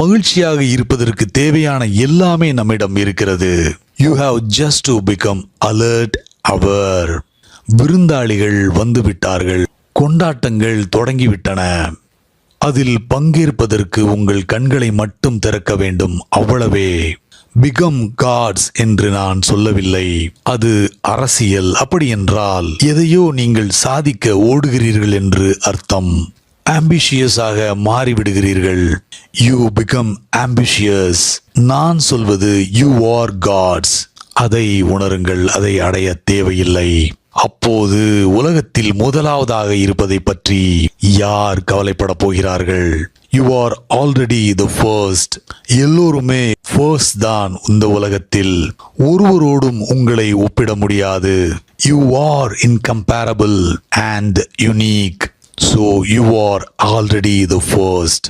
மகிழ்ச்சியாக இருப்பதற்கு தேவையான எல்லாமே நம்மிடம் இருக்கிறது. You have just to become alert அவர் விருந்தாளிகள் வந்துவிட்டார்கள் கொண்டாட்டங்கள் தொடங்கிவிட்டன. அதில் பங்கேற்பதற்கு உங்கள் கண்களை மட்டும் திறக்க வேண்டும் அவ்வளவே. பிகம் காட்ஸ் என்று நான் சொல்லவில்லை அது அரசியல். அப்படி என்றால் எதையோ நீங்கள் சாதிக்க ஓடுகிறீர்கள் என்று அர்த்தம். ஆம்பிஷியஸாக மாறிவிடுகிறீர்கள். யூ பிகம் ஆம்பிஷியஸ் நான் சொல்வது யூ ஆர் காட்ஸ் அதை உணருங்கள் அதை அடைய தேவையில்லை. அப்போது உலகத்தில் முதலாவதாக இருப்பதை பற்றி யார் கவலைப்பட போகிறார்கள்? You are already the first எல்லோருமே ஃபர்ஸ்ட் தான் இந்த உலகத்தில். ஒருவரோடும் உங்களை ஒப்பிட முடியாது. You are incomparable and unique so you are already the first